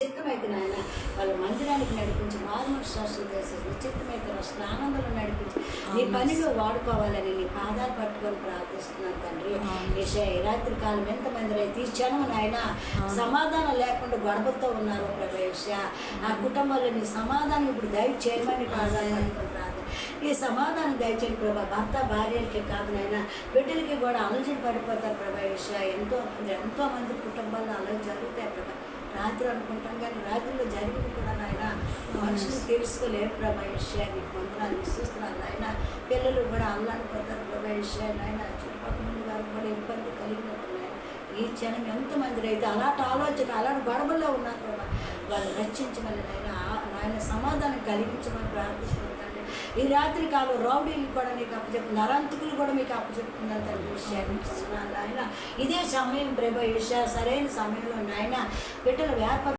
చిత్తమైతే నాయన వాళ్ళ మందిరానికి నడిపించి మారుమూల శాస్త్రం చేసి చిత్తమైతే స్నానంలో నడిపించి నీ పనిలో వాడుకోవాలని నీ పాదాలు పట్టుకొని ప్రార్థిస్తున్నాను తండ్రి. ఈ రాత్రి కాలం ఎంతమంది రైతు ఈ క్షణం నాయన సమాధానం లేకుండా గొడవలతో ఉన్నారు ప్రవేశ ఆ కుటుంబంలో నీ సమాధానం ఇప్పుడు దయ చేయమని పాదాలు పట్టుకొని ప్రార్థన. ఈ సమాధానం దయచేయండి ప్రభా భర్త భార్యలకి కాదు నాయన బిడ్డలకి కూడా అలజడి పడిపోతారు ప్రభా విషయ ఎంతో ఎంతో మంది కుటుంబాల్లో రాత్రి అనుకుంటాం కానీ రాత్రిలో జరిగింది కూడా నాయన. మనుషులు తెలుసుకోలేరు ప్రభా విషయాన్ని పొందనాలు విశ్వస్తున్నాను నాయన. పిల్లలు కూడా అల్లాడిపోతారు ప్రభా విషయాన్ని ఆయన చుట్టుపక్కల ముందు వారికి కూడా ఇబ్బంది కలిగినట్టు ఈ క్షణం ఎంతమంది రైతు అలాంటి ఆలోచన అలాంటి గొడవల్లో ఉన్నారు ప్రభా. వాళ్ళు రక్షించమని నాయన నాయన సమాధానం కలిగించమని ప్రార్థిస్తున్నాను ఈ రాత్రి కాలం రౌడీలు కూడా మీకు అప్పచెప్తుంది నరంతకులు కూడా మీకు అప్పచెప్తున్నారు తన విషయాన్ని ఇస్తున్నాను ఆయన ఇదే సమయం ప్రభ విషయ సరైన సమయంలో నాయన బిడ్డలు వ్యాపక